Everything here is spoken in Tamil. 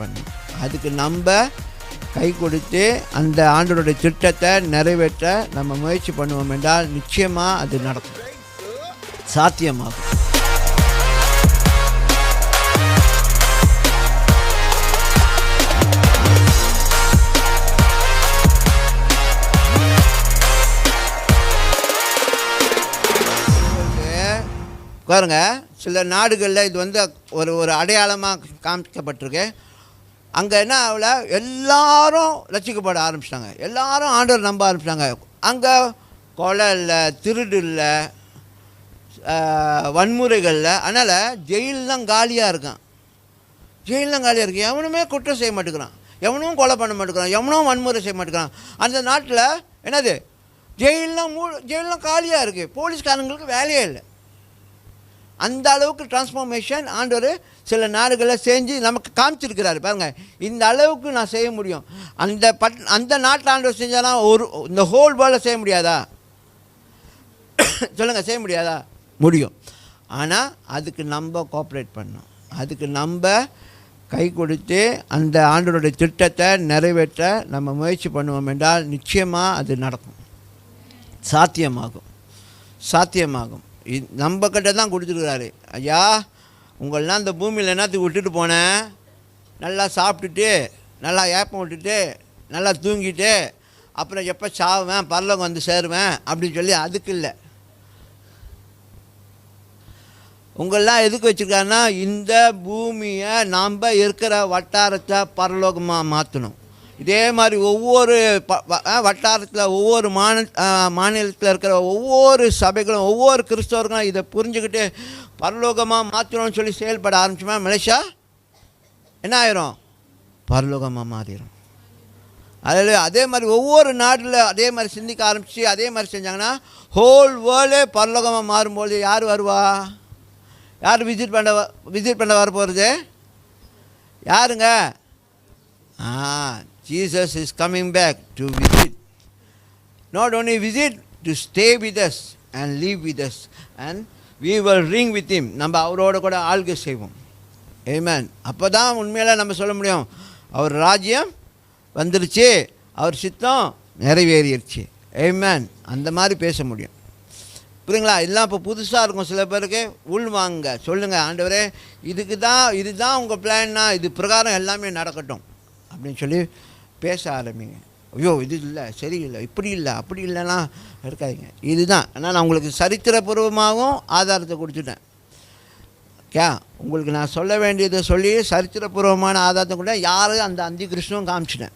பண்ணணும் அதுக்கு நம்ம கை கொடுத்து அந்த ஆண்டோடைய திட்டத்தை நிறைவேற்ற நம்ம முயற்சி பண்ணுவோம் என்றால் நிச்சயமாக அது நடக்கும். சாத்தியமாகும். பாருங்கள் சில நாடுகளில் இது வந்து ஒரு ஒரு அடையாளமாக காமிக்கப்பட்டிருக்கு. அங்கே என்ன ஆகல? எல்லாரும் ரசிக்கப்பட ஆரம்பிச்சிட்டாங்க. எல்லாரும் ஆண்டவர் நம்ப ஆரம்பிச்சிட்டாங்க. அங்கே கொலை இல்லை திருடு இல்லை வன்முறைகளில் அதனால் ஜெயிலெலாம் காலியாக இருக்கான். ஜெயிலெலாம் காலியாக இருக்கு. எவனுமே குற்றம் செய்ய மாட்டேங்கிறான். எவனும் கொலை பண்ண மாட்டேங்கிறான். எவனும் வன்முறை செய்ய மாட்டேங்கிறான். அந்த நாட்டில் என்னது? ஜெயிலெலாம் மூ ஜெயிலெலாம் காலியாக இருக்குது போலீஸ்காரங்களுக்கு வேலையே இல்லை. அந்த அளவுக்கு டிரான்ஸ்ஃபார்மேஷன் ஆண்டவர் சில நாடுகளில் செஞ்சு நமக்கு காமிச்சிருக்கிறாரு. பாருங்கள் இந்த அளவுக்கு நான் செய்ய முடியும். அந்த பட் அந்த நாட்டில் ஆண்டவர் செஞ்சாலும் ஒரு இந்த ஹோல் வேர்ல்டில் செய்ய முடியாதா? சொல்லுங்கள் செய்ய முடியாதா? முடியும். ஆனால் அதுக்கு நம்ம கோஆப்ரேட் பண்ணோம் அதுக்கு நம்ம கை கொடுத்து அந்த ஆண்டோடைய திட்டத்தை நிறைவேற்ற நம்ம முயற்சி பண்ணுவோம் என்றால் நிச்சயமாக அது நடக்கும். சாத்தியமாகும். சாத்தியமாகும். இ நம்ம கிட்ட தான் கொடுத்துருக்குறாரு. ஐயா உங்களெலாம் இந்த பூமியில் என்னத்துக்கு விட்டுட்டு போனேன் நல்லா சாப்பிட்டுட்டு நல்லா ஏப்பம் விட்டுட்டு நல்லா தூங்கிட்டு அப்புறம் எப்போ சாவேன் பரலோகம் வந்து சேருவேன் அப்படின்னு சொல்லி அதுக்கு இல்லை. உங்களெலாம் எதுக்கு வச்சுருக்காருன்னா இந்த பூமியை நாம் இருக்கிற வட்டாரத்தை பரலோகமாக மாற்றணும் இதே மாதிரி ஒவ்வொரு ப வட்டாரத்தில் ஒவ்வொரு மாநில மாநிலத்தில் இருக்கிற ஒவ்வொரு சபைகளும் ஒவ்வொரு கிறிஸ்தவர்களும் இதை புரிஞ்சுக்கிட்டு பரலோகமாக மாற்றணும்னு சொல்லி செயல்பட ஆரம்பிச்சோமா மலேசியா? என்ன ஆயிரும்? பரலோகமாக மாறிடும் அதில் அதே மாதிரி ஒவ்வொரு நாட்டில் அதே மாதிரி சிந்திக்க ஆரம்பித்து அதே மாதிரி செஞ்சாங்கன்னா ஹோல் வேர்ல்டே பரலோகமாக மாறும்போது யார் வருவா? யார் விசிட் பண்ண விசிட் பண்ண வர போகிறது யாருங்க? ஆ Jesus is coming back to visit not only visit to stay with us and leave with us and we will ring with him நம்ம அவரோட கூட ஆள்கை செய்வோம். ஏமேன் அப்போ தான் உண்மையில் நம்ம சொல்ல முடியும். அவர் ராஜ்யம் வந்துருச்சு. அவர் சித்தம் நிறைவேறிடுச்சு ஏமேன் அந்த மாதிரி பேச முடியும். புரியுங்களா? இதெல்லாம் இப்போ புதுசாக இருக்கும் சில பேருக்கு. உள் வாங்க. சொல்லுங்கள் ஆண்டவரே இதுக்கு தான் இதுதான் உங்கள் பிளான்னா இது பிரகாரம் எல்லாமே நடக்கட்டும். அப்படின்னு சொல்லி பேச ஆரம்பிங்க. ஐயோ இது இல்லை சரியில்லை இப்படி இல்லை அப்படி இல்லைன்னா இருக்காதீங்க. இதுதான். ஆனால் நான் உங்களுக்கு சரித்திரபூர்வமாகவும் ஆதாரத்தை கொடுத்துட்டேன். கே உங்களுக்கு நான் சொல்ல வேண்டியதை சொல்லி சரித்திரபூர்வமான ஆதாரத்தை கூட யாரும் அந்த அந்தி கிருஷ்ணனும் காமிச்சிட்டேன்.